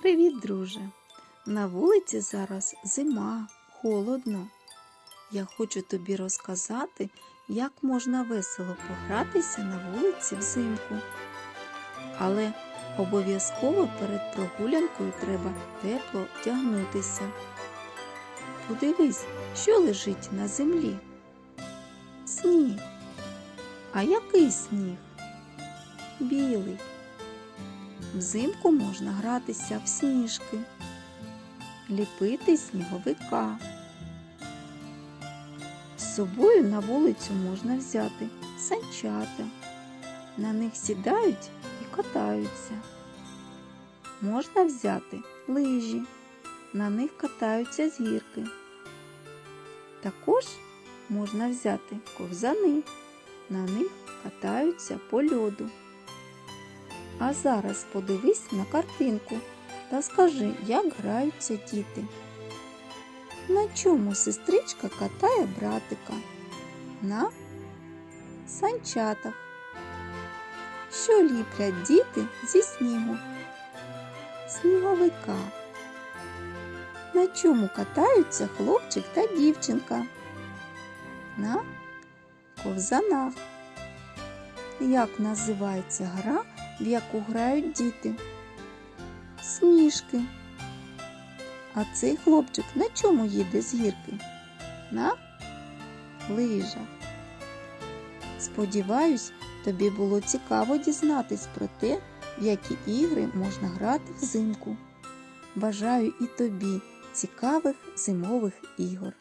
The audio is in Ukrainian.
Привіт, друже! На вулиці зараз зима, холодно. Я хочу тобі розказати, як можна весело погратися на вулиці взимку. Але обов'язково перед прогулянкою треба тепло вдягнутися. Подивись, що лежить на землі. Сніг. А який сніг? Білий. Взимку можна гратися в сніжки, ліпити сніговика. З собою на вулицю можна взяти санчата. На них сідають і катаються. Можна взяти лижі, на них катаються з гірки. Також можна взяти ковзани, на них катаються по льоду. А зараз подивись на картинку та скажи, як граються діти. На чому сестричка катає братика? На санчатах. Що ліплять діти зі снігу? Сніговика. На чому катаються хлопчик та дівчинка? На ковзанах. Як називається гра, в яку грають діти? Сніжки. А цей хлопчик на чому їде з гірки? На лижах. Сподіваюсь, тобі було цікаво дізнатись про те, в які ігри можна грати взимку. Бажаю і тобі цікавих зимових ігор.